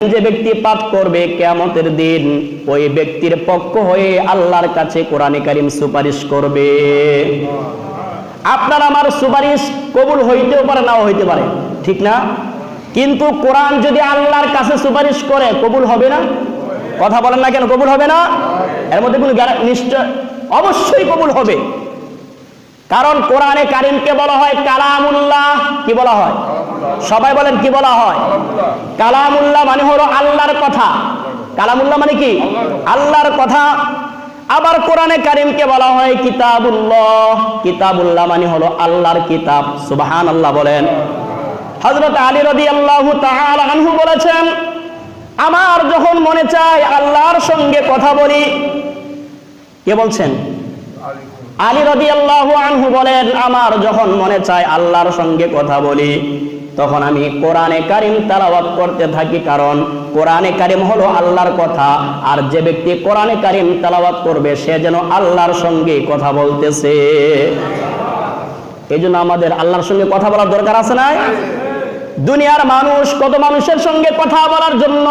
যে ব্যক্তি পাপ করবে কেয়ামতের দিন, ওই ব্যক্তির পক্ষ হয়ে আল্লাহর কাছে কোরআনে কারিম সুপারিশ করবে। আপনার আমার সুপারিশ কবুল হইতেও পারে, নাও হইতে পারে, ঠিক না? কিন্তু কোরআন যদি আল্লাহর কাছে সুপারিশ করে, কবুল হবে না? কথা বলেন না কেন, কবুল হবে না? এর মধ্যে কোনো নিশ্চয়, অবশ্যই কবুল হবে। কারণ কোরআনে কারিমকে বলা হয় কালামুল্লাহ, কি বলা হয়? সবাই বলেন, কি বলা হয়? কালামুল্লাহ মানে হলো আল্লাহর কথা। কালামুল্লাহ মানে কি? আল্লাহর কথা। আবার কোরআনে কারিমকে বলা হয় কিতাবুল্লাহ। কিতাবুল্লাহ মানে হলো আল্লাহর কিতাব। সুবাহান আল্লাহ বলেন। হযরত আলী রাদিয়াল্লাহু তাআলা আনহু বলেছেন, আমার যখন মনে চায় আল্লাহর সঙ্গে কথা বলি, কে বলছেন? আলী রাদিয়াল্লাহু আনহু বলেন, আমার যখন মনে চায় আল্লাহর সঙ্গে কথা বলি তখন আমি কোরআনে কারিম তেলাওয়াত করতে থাকি, কারণ কোরআনে কারিম হলো আল্লাহর কথা, আর যে ব্যক্তি কোরআনে কারিম তেলাওয়াত করবে, সে যেন আল্লাহর সঙ্গে কথা বলতেছে। এই জন্য আমাদের আল্লাহর সঙ্গে কথা বলার দরকার আছে না দুনিয়ার মানুষ কত মানুষের সঙ্গে কথা বলার জন্য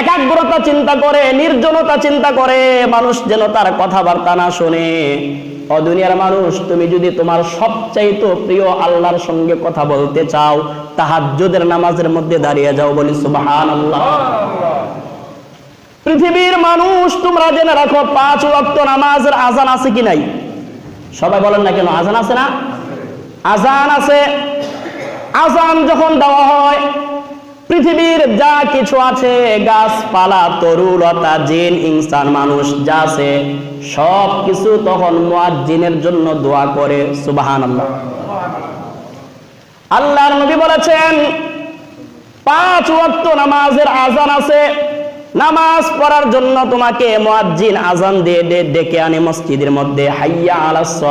একাগ্রতা চিন্তা করে, নির্জনতা চিন্তা করে, মানুষ যেন তার কথাবার্তা না শোনে। অদুনিয়ার মানুষ, তুমি যদি তোমার সবচাইতে প্রিয় আল্লাহর সঙ্গে কথা বলতে চাও, তাহাজ্জুদের নামাজের মধ্যে দাঁড়িয়ে যাও বলি সুবহানাল্লাহ। পৃথিবীর মানুষ, তোমরা জেনে রাখো, পাঁচ ওয়াক্ত নামাজের আজান আছে কি নাই? সবাই বলেন না কেন আজান আছে না? আজান আছে। আজান যখন দেওয়া হয় পৃথিবীর যা কিছু আছে, গাছপালা, তরুলতা, জিন, ইনসান, মানুষ যা আছে সব কিছু তখন মুয়াজ্জিনের জন্য দোয়া করে সুবাহান আল্লাহ আল্লাহর নবী বলেছেন, পাঁচ ওয়াক্ত নামাজের আজান আছে, নামাজ পড়ার জন্য তোমাকে মুয়াজ্জিন আজান দিয়ে ডেকে আনে মসজিদের মধ্যে, হাইয়া আলাস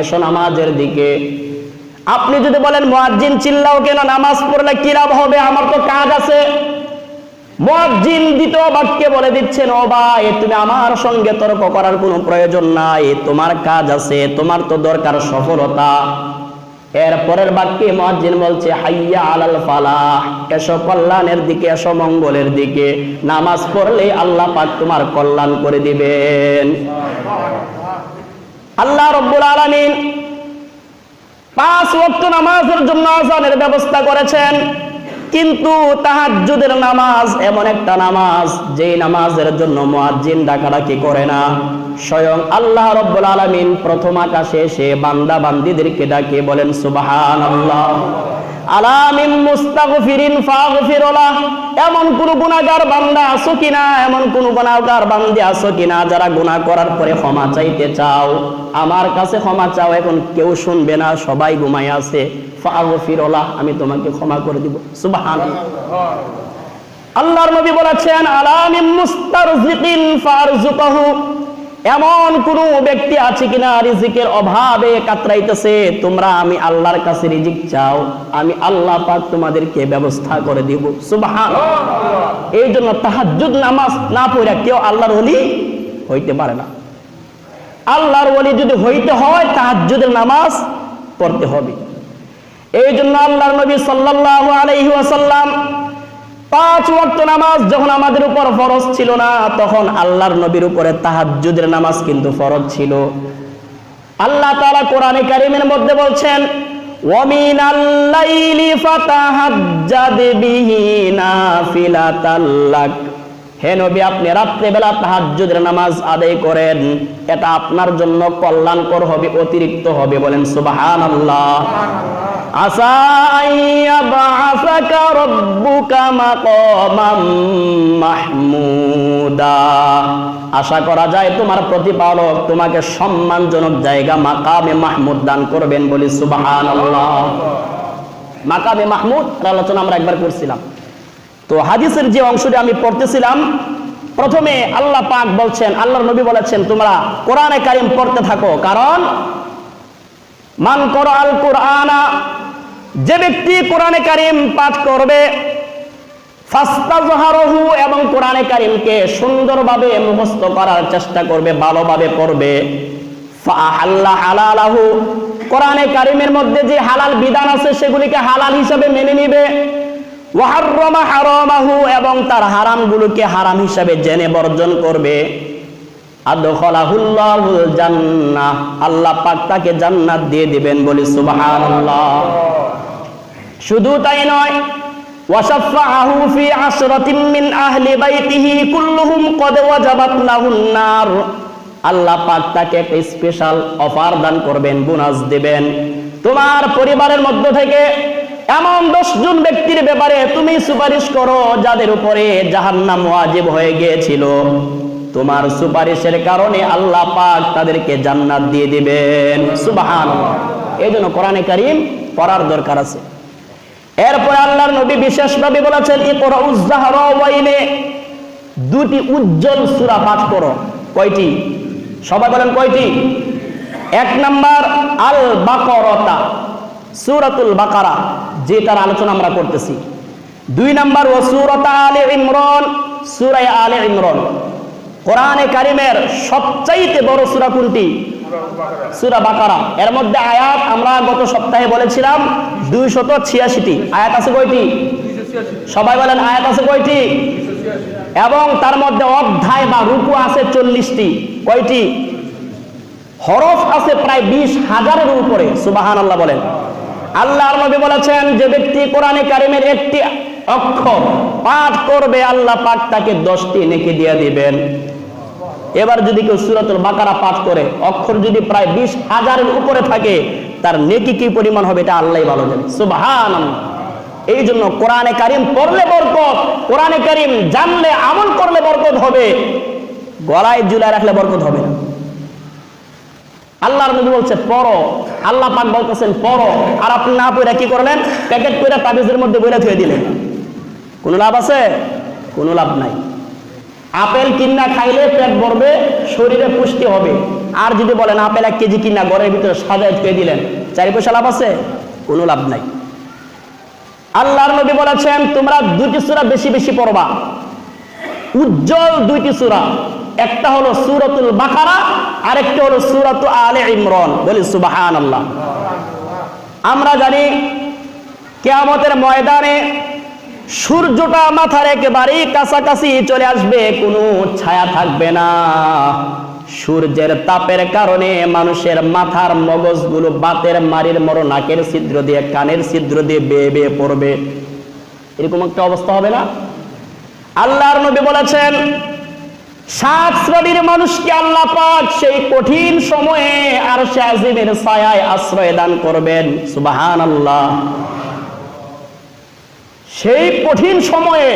এসো নামাজের দিকে। আপনি যদি বলেন, মুয়াজ্জিন, চিল্লাও কেন? নামাজ পড়লে কি লাভ হবে? আমার তো কাজ আছে। মুয়াজ্জিন দ্বিতীয় বাক্যে বলে দিচ্ছেন, ও ভাই, তুমি আমার সঙ্গে তর্ক করার কোনো প্রয়োজন নাই। তোমার কাজ আছে, তোমার তো দরকার সফলতা। এর পরের বাক্যে মুয়াজ্জিন বলছে, হাইয়া আলাল ফালাহ, এসো কল্যাণের দিকে, এসো মঙ্গলের দিকে। নামাজ পড়লে আল্লাহ পাক তোমার কল্যাণ করে দিবেন। আল্লাহ রব্বুল আলামিন পাঁচ ওয়াক্ত নামাজের জন্য আজানের ব্যবস্থা করেছেন। কিন্তু তাহাজ্জুদের নামাজ এমন একটা নামাজ যেই নামাজের জন্য মুয়াজ্জিন ডাকাডাকি করে না। স্বয়ং আল্লাহ রব্বুল আলামিন প্রথম আকাশে এসে বান্দা বান্দিদেরকে ডাকে বলেন, সুবহানাল্লাহ। আলামিন মুস্তাগফিরিন ফাগফিরুলাহ এমন কোন গুনাহগার বান্দা আছো কিনা? এমন কোন গুনাহগার বান্দি আছো কিনা যারা গুনাহ করার পরে ক্ষমা চাইতে চাও? আমার কাছে ক্ষমা চাও, এখন কেউ শুনবে না, সবাই ঘুমায় আছে। ফাগফিরুলাহ আমি তোমাকে ক্ষমা করে দিব। সুবহানাল্লাহ। আল্লাহর নবী বলেছেন আলামিন মুস্তারজিকিন ফারজুকাহু এমন কোন ব্যক্তি আছে কিনা রিজিকের অভাবে কাতরাইতেছে, তোমরা আমি আল্লাহর কাছে রিজিক চাও, আমি আল্লাহ পাক তোমাদেরকে ব্যবস্থা করে দিব। সুবহান এই জন্য তাহাজ্জুদ নামাজ না পড়ে কেউ আল্লাহর ওলি হইতে পারে না। আল্লাহর ওলি যদি হইতে হয়, তাহাজ্জুদের নামাজ পড়তে হবে। এই জন্য আল্লাহর নবী সাল্লাল্লাহু আলাইহি ওয়াসাল্লাম পাঁচ ওয়াক্ত নামাজ যখন আমাদের উপর ফরজ ছিল না, তখন আল্লাহর নবীর উপরে তাহাজ্জুদের নামাজ কিন্তু ফরজ ছিল। আল্লাহ তাআলা কোরআনে কারিমের মধ্যে বলছেন, ওয়ামিনাল লাইলি ফাতাহাজ্জাদ বিহি নাফিলাতাল লাক। হে নবী, আপনি রাত্রেবেলা তাহাজ্জুদের নামাজ আদায় করেন, এটা আপনার জন্য কল্যাণকর হবে, অতিরিক্ত হবে বলেন সুবহানাল্লাহ সুবহানাল্লাহ। আশা করা যায় তোমার প্রতিপালক তোমাকে সম্মানজনক জায়গা মাকামে মাহমুদ দান করবেন বলি সুবহানাল্লাহ। মাকামে মাহমুদ আলোচনা আমরা একবার করছিলাম। তো হাদিসের যে অংশটি আমি পড়তেছিলাম, প্রথমে আল্লাহ পাক বলছেন, আল্লাহর নবী বলেছেন, তোমরা কোরআনে কারিম পড়তে থাকো। কারণ, মান কর আল কোরআনা যে ব্যক্তি কোরআনে কারিম পাঠ করবে এবং কোরআনে কারিমকে সুন্দরভাবে মুখস্থ করার চেষ্টা করবে, ভালোভাবে পড়বে। কোরআনে কারিমের মধ্যে যে হালাল বিধান আছে সেগুলিকে হালাল হিসাবে মেনে নিবে। এবং তার হারামগুলোকে হারাম হিসাবে জেনে বর্জন করবে। আল্লাহ পাক তাকে জান্নাত দিয়ে দিবেন বলি শুধু তাই নয় আল্লাহ স্পেশাল অফার দান করবেন বোনাস দিবেন। তোমার পরিবারের মধ্য থেকে এমন দশজন ব্যক্তির ব্যাপারে তুমি সুপারিশ করো, যাদের উপরে জাহান্নাম ওয়াজিব হয়ে গিয়েছিল। তোমার সুপারিশের কারণে আল্লাহ পাক তাদেরকে জান্নাত দিয়ে দিবেন। সুবহানাল্লাহ। এই জন্য কোরআনে কারিম পড়ার দরকার আছে। এরপর আল্লাহর নবী বলেছেন ইকরাউজ জাহরা ওয়াইলে। দুটি উজ্জ্বল সূরা পাঠ করো। কয়টি? সবাই বলেন কয়টি? এক নাম্বার আল বাকরতা সূরাতুল বাকারা, যেটার আলোচনা আমরা করতেছি। দুই নাম্বার ও সূরাত আলে ইমরান সূরা আলে ইমরান। কোরআনে কারিমের সবচাইতে বড় সূরা কোনটি? সূরা বাকারা। এর মধ্যে আয়াত আমরা গত সপ্তাহে বলেছিলাম, দুইশত ছিয়াশিটি। আয়াত আছে কয়টি? সবাই বলেন, আয়াত আছে কয়টি? এবং তার মধ্যে অধ্যায় বা রুকু আছে চল্লিশটি। কয়টি? হরফ আছে প্রায় বিশ হাজারের উপরে সুবাহান আল্লাহ বলেন। আল্লাহর নবী বলেছেন যে ব্যক্তি কোরআনে কারিমের একটি অক্ষর পাঠ করবে, আল্লাহ পাক তাকে দশটি নেকি দিয়ে দিবেন। এবার যদি কেউ সুরাতুল বাকারা পাঠ করে, অক্ষর যদি প্রায় বিশ হাজারের উপরে থাকে, তার নেকি কি পরিমাণ হবে এটা আল্লাহ ভালো জানে। সুবাহান এই জন্য কোরআনে কারিম পড়লে বরকত, কোরআনে কারিম জানলে আমল করলে বরকত হবে, গলায় জুলায় রাখলে বরকত হবে না। আল্লাহর নবী বলছে, পড়ো। আল্লাহ পাক বলতেছেন, পড়ো। আর আপনি না পড়ে কি করলেন? প্যাকেট করে তাবিজের মধ্যে বইরা থুয়ে দিলেন। কোনো লাভ আছে? কোনো লাভ নাই। আপেল কিনা খাইলে পেট ভরবে, শরীরে পুষ্টি হবে। আর যদি বলেন আপেল এক কেজি কিনা, ঘরের ভিতরে সাজায় থুয়ে দিলেন, চারি পয়সা লাভ আছে? কোনো লাভ নাই। আল্লাহর নবী বলেছেন, তোমরা দুটি সূরা বেশি বেশি পড়বা। উজ্জ্বল দুইটি সূরা। একটা হলো সূরাতুল বাকারা, আরেকটা হলো সূরাতু আলে ইমরান। বলি সুবহানাল্লাহ। আমরা জানি, কিয়ামতের ময়দানে সূর্যটা মাথার একেবারেই কাছাকাছি চলে আসবে, কোনো ছায়া থাকবে না। সূর্যের তাপের কারণে মানুষের মাথার মগজগুলো বাতের মারির মরো নাকের ছিদ্র দিয়ে, কানের ছিদ্র দিয়ে বেয়ে বেয়ে পড়বে। এরকম একটা অবস্থা হবে না? আল্লাহর নবী বলেছেন, সাত শ্রেণির মানুষকে আল্লাহ পাক সেই কঠিন সময়ে আর আজিমের ছায়ায় আশ্রয় দান করবেন। সুবাহান আল্লাহ সেই কঠিন সময়ে,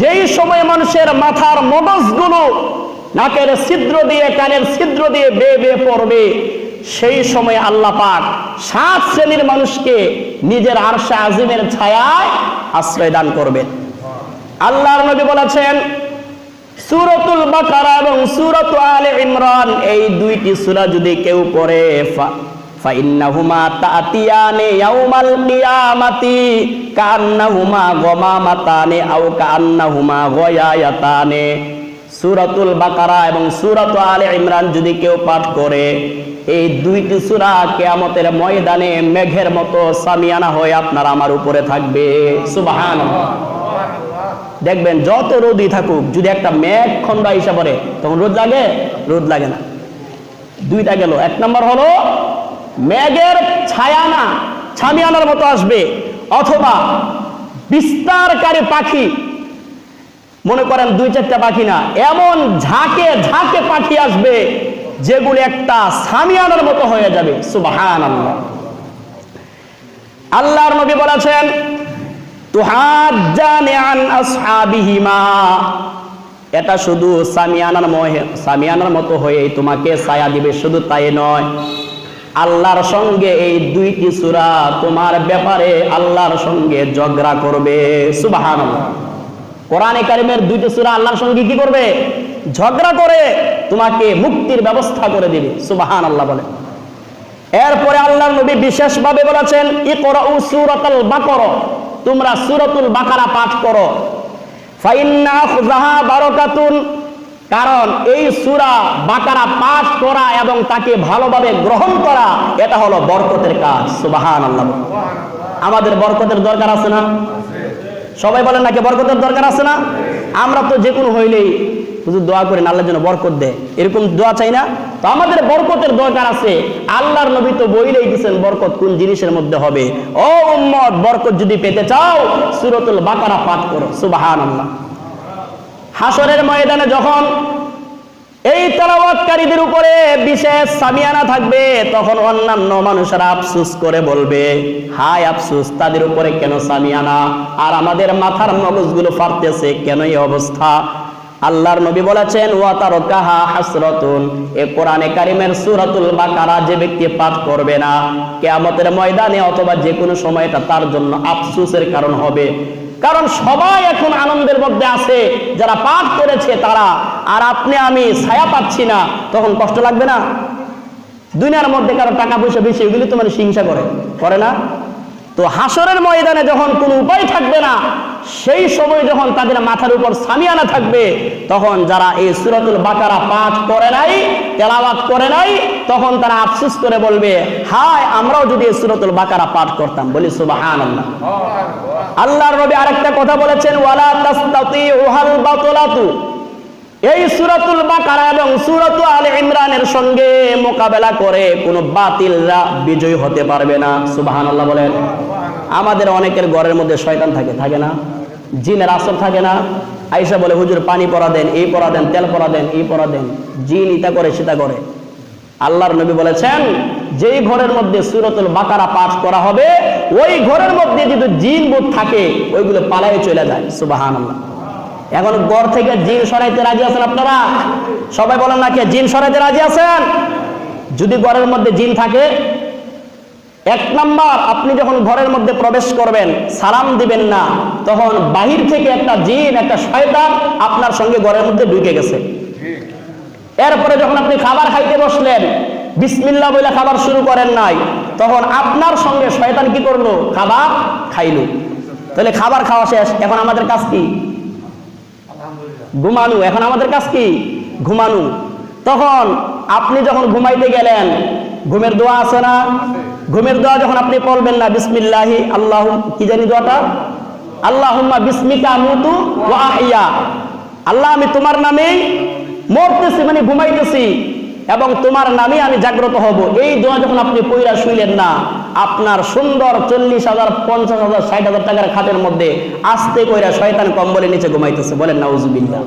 যেই সময়ে মানুষের মাথার মগজগুলো নাকের ছিদ্র দিয়ে, কানের ছিদ্র দিয়ে বেয়ে বেয়ে পড়বে, সেই সময় আল্লাহ পাক সাত শ্রেণির মানুষকে নিজের আরশা আজিমের ছায়ায় আশ্রয় দান করবেন। আল্লাহর নবী বলেছেন, সুরতুল বাকারা এবং সুরত আলে ইমরান, এই দুইটি সূরা যদি কেউ পড়ে ফাইন্নাহুমা তাতিয়ানে ইয়াউমাল কিয়ামাতি কান্নাহুমা গমামাতানে আও কান্নাহুমা গয়ায়াতানে। সূরাতুল বাকারা এবং সূরাত আলে ইমরান যদি কেউ পাঠ করে, এই দুইটি সুরা কেয়ামতের ময়দানে মেঘের মতো সামিয়ানা হয়ে আপনার আমার উপরে থাকবে। সুবহানাল্লাহ। দেখবেন যত রোদই থাকুক, যদি একটা মেঘ খন্ড হিসা পড়ে তখন রোদ লাগে? রোদ লাগে না। দুইটা গেল। এক নম্বর হলো মেঘের ছায়া না ছামিয়ানার মতো আসবে। অথবা বিস্তারকারী পাখি, মনে করেন দুই চারটা পাখি না, এমন ঝাঁকে ঝাঁকে পাখি আসবে, যেগুলো একটা সামিয়ানার মতো হয়ে যাবে। সুবাহান আল্লাহ আল্লাহর নবী বলেছেন এটা শুধু সামিয়ানার সামিয়ানার মতো হয়ে তোমাকে ছায়া দিবে, শুধু তাই নয়। আল্লাহর সঙ্গে এই দুইটি সূরা তোমার ব্যাপারে আল্লাহর সঙ্গে ঝগড়া করবে। সুবহানাল্লাহ। কোরআনে কারিমের দুইটি সূরা আল্লাহর সঙ্গে কি করবে? ঝগড়া করে তোমাকে মুক্তির ব্যবস্থা করে দিবে। সুবাহান আল্লাহ বলে। এরপরে আল্লাহ নবী বিশেষভাবে বলেছেন, ইকরাউ সূরাতাল বাকারা। তোমরা সুরতুল বাকারা পাঠ করো। ফাইন্না বারাকাতুন কারণ এই সূরা বাকারা পাঠ করা এবং তাকে ভালোভাবে গ্রহণ করা, এটা হলো বরকতের কাজ। সুবহানাল্লাহ। আমাদের বরকতের দরকার আছে না? সবাই বলেন নাকি বরকতের দরকার আছে না? আমরা তো যে কোনো হইলেই শুধু দোয়া করি আল্লাহর জন্য বরকত দে এরকম দোয়া চাই না? তো আমাদের বরকতের দরকার আছে। আল্লাহর নবী তো বইলেই দিচ্ছেন বরকত কোন জিনিসের মধ্যে হবে। ও উম্মত, বরকত যদি পেতে চাও, সুরতুল বাকারা পাঠ করো। সুবাহান আল্লাহ হাসরের ময়দানে যখন এই তেলাওয়াতকারীদের উপরে বিশেষ সামিয়ানা থাকবে, তখন অন্যান্য মানুষেরা আফসুস করে বলবে হাই আফসুস, তাদের উপরে কেন সামিয়ানা? আর আমাদের মাথার মগজগুলো ফাটতেছে, কেন এই অবস্থা? আল্লাহর নবী বলেছেন ওয়াতারকাহা হাসরাতুন। এ কোরআনে কারিমের সূরাতুল বাকারা যে ব্যক্তি পাঠ করবে না, কিয়ামতের ময়দানে অথবা যে কোনো সময় এটা তার জন্য আফসোসের কারণ হবে। কারণ সবাই এখন আনন্দের মধ্যে আছে, যারা পাঠ করেছে তারা। আর আপনি, আমি ছায়া পাচ্ছি না, তখন কষ্ট লাগবে না। দুনিয়ার মধ্যে কারও টাকা পয়সা বেশি, এগুলি তো মানে হিংসা করে। করে না? তো হাসরের ময়দানে যখন কোনো উপায় থাকবে না সেই সময় যখন তাদের মাথার উপর সামিয়ানা থাকবে তখন যারা এই সুরাতুল বাকারা পাঠ করে নাই তেলাওয়াত করে নাই তখন তারা আফসোস করে বলবে হায় আমরাও যদি এই সুরাতুল বাকারা পাঠ করতাম। বলি সুবাহান আল্লাহ আল্লাহর নবী আরেকটা কথা বলেছেন ওয়ালা তাস্তাতিউহাল বাতলাতু। এই সুরাতুল বাকারা এবং সুরাতু আলে ইমরানের সঙ্গে মোকাবেলা করে কোনো বাতিলরা বিজয়ী হতে পারবে না। সুবহানাল্লাহ বলেন। আমাদের অনেকের ঘরের মধ্যে শয়তান থাকে থাকে না। জিনের আসর থাকে না। আইসা বলে, হুজুর, পানি পরা দেন, এই পরা দেন, তেল পরা দেন, এই পরা দেন। জিন ইতা করে, সেটা করে। আল্লাহর নবী বলেছেন, যেই ঘরের মধ্যে সুরতুল বাকারা পাঠ করা হবে, ওই ঘরের মধ্যে যদি জিন বুট থাকে, ওইগুলো পালায়ে চলে যায়। সুবহানাল্লাহ। এখন গড় থেকে জিন সরাইতে রাজি আছেন আপনারা? সবাই বলেন না কে, জিন সরাইতে রাজি আছেন? যদি ঘরের মধ্যে জিন থাকে এক নাম্বার, আপনি যখন ঘরের মধ্যে প্রবেশ করবেন, সালাম দিবেন না, তখন বাহির থেকে একটা জিন, একটা শয়তান আপনার সঙ্গে ঘরের মধ্যে ঢুকে গেছে। এরপরে যখন আপনি খাবার খাইতে বসলেন বিসমিল্লা বলে খাবার শুরু করেন নাই, তখন আপনার সঙ্গে শয়তান কি করল? খাবার খাইলো। তাহলে খাবার খাওয়া শেষ, এখন আমাদের কাজ কি? ঘুমানো, এখন আমাদের কাজ কি? ঘুমানো। তখন আপনি যখন ঘুমাইতে গেলেন, ঘুমের দোয়া আছে না? ঘুমের দোয়া যখন আপনি পড়বেন না, বিসমিল্লাহি, আল্লাহ, কি জানি দোয়াটা? আল্লাহুম্মা বিসমিকা মুতু ওয়া আহইয়া। আল্লাহ, আমি তোমার নামেই মরতেছি মানে ঘুমাইতেছি, এবং তোমার নামে আমি জাগ্রত হব। এই দোয়া যখন আপনি পইরা শুইলেন না, আপনার সুন্দর চল্লিশ হাজার, পঞ্চাশ হাজার, ষাট হাজার টাকার খাটের মধ্যে আস্তে কইরা শয়তান কম্বলের নিচে ঘুমাইতেছে, বলেন না উজুবিল্লা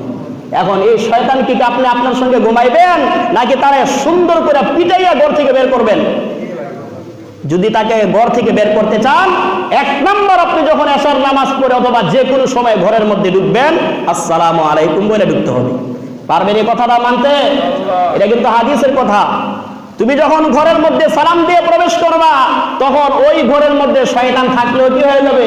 এখন এই শয়তান কি আপনি আপনার সঙ্গে ঘুমাইবেন, নাকি তারা সুন্দর করে পিটাইয়া ঘর থেকে বের করবেন? যদি তাকে ঘর থেকে বের করতে চান, এক নম্বর আপনি যখন এসার নামাজ পড়ে অথবা যে কোনো সময় ঘরের মধ্যে ঢুকবেন, আসসালাম আলাইকুম বলে ঢুকতে হবে। পারবেন এই কথাটা মানতে? এটা কিন্তু হাদিসের কথা। তুমি যখন ঘরের মধ্যে সালাম দিয়ে প্রবেশ করবা, তখন ওই ঘরের মধ্যে শয়তান থাকলেও কি হয়ে যাবে?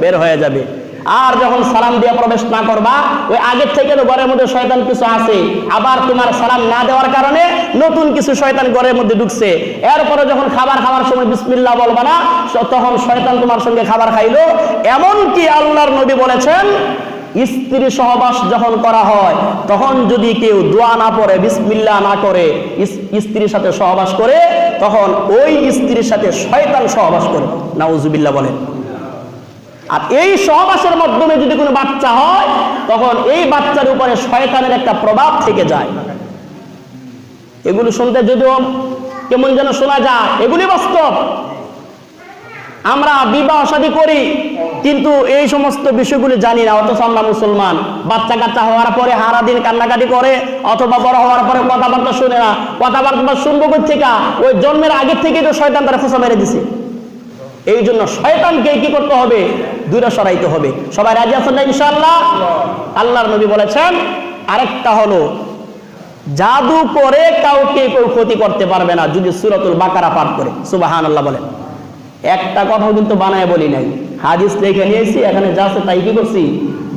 বের হয়ে যাবে। আর যখন সালাম দিয়ে প্রবেশ না করবা, ওই আগের থেকে তো ঘরের মধ্যে শয়তান কিছু আছে। আবার তোমার সালাম না দেওয়ার কারণে নতুন কিছু শয়তান ঘরের মধ্যে ঢুকছে। এরপরে যখন খাবার খাওয়ার সময় বিসমিল্লাহ বলবা না তখন শয়তান তোমার সঙ্গে খাবার খাইলো। এমনকি আল্লাহর নবী বলেছেন, স্ত্রী সহবাস যখন করা হয়, তখন যদি কেউ দোয়া না পড়ে, বিসমিল্লাহ না করে স্ত্রীর সাথে সহবাস করে, তখন ওই স্ত্রীর সাথে শয়তান সহবাস করে। নাউজুবিল্লাহ বলেন। আর এই সহবাসের মাধ্যমে যদি কোনো বাচ্চা হয়, তখন এই বাচ্চার উপরে শয়তানের একটা প্রভাব থেকে যায়। এগুলো শুনতে যদিও কেমন যেন শোনা যায়, এগুলি বাস্তব। আমরা বিবাহ শাদী করি, কিন্তু এই সমস্ত বিষয়গুলি জানি না, অথচ আমরা মুসলমান। বাচ্চা কাচ্চা হওয়ার পরে হারা দিন কান্নাকাটি করে, অথবা বড় হওয়ার পরে কথাবার্তা শুনে না। কথাবার্তা শুনব থেকে? ওই জন্মের আগের থেকেই তো শয়তান তারা খোঁচা মেরে দিছে। এই জন্য শয়তানকে কি করতে হবে? দূরে সরাইতে হবে। সবাই রাজি আছেন না ইনশাআল্লাহ? আল্লাহর নবী বলেছেন, আরেকটা হলো, জাদু করে কাউকে কেউ ক্ষতি করতে পারবে না যদি সুরাতুল বাকারা পাঠ করে। সুবাহান আল্লাহ বলেন। একটা কথাও কিন্তু বানায় বলি নাই। হাদিস লিখে নিয়েছি, এখানে যা আছে তাই কি করছি?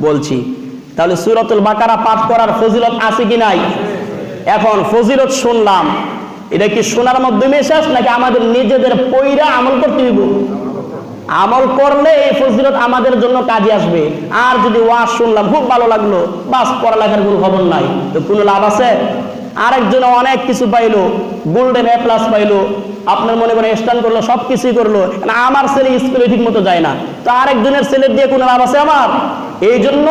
বলছি। তাহলে সুরাতুল বাকারা পাঠ করার ফজিলত আছে কি নাই? এখন ফজিলত শুনলাম। এটা কি শোনার মাধ্যমে শেষ নাকি আমাদের নিজেদের পৈরা আমল করতে হইব? আমল করলে এই ফজিলত আমাদের জন্য কাজে আসবে। আর যদি ওয়াজ শুনলাম, খুব ভালো লাগল, বাস পড়ালেখার কোনো খবর নাই। তো কোনো লাভ আছে? আরেকজনে অনেক কিছু পাইলো গোল্ডেন এ প্লাস পাইলো, আপনার মনে করেন স্ট্যান্ড করল সব কিছুই করল আমার ছেলে স্কুলে ঠিক মতো যায় না? তো আরেকজনের ছেলের দিয়ে কোনো লাভ আছে আমার? এই জন্য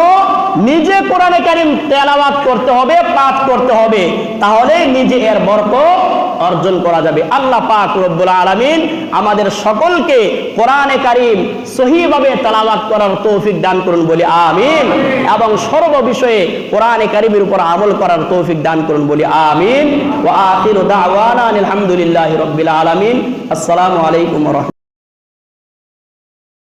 নিজে কোরআনে কারিম তেলাওয়াত করতে হবে, পাঠ করতে হবে। তাহলে নিজে এর বরকত অর্জন করা যাবে। আল্লাহ পাক রব্বুল আলমিন আমাদের সকলকে কোরআনে কারিম সহিভাবে তালাবাদ করার তৌফিক দান করুন বলি আমিন, এবং সর্ব বিষয়ে কোরআনে কারিমের উপর আমল করার তৌফিক দান করুন বলি আমিন। ও আখির আলহামদুলিল্লাহ আলহামদুলিল্লাহি আলমিন। আসসালামু আলাইকুম রাহমাতুল্লাহ।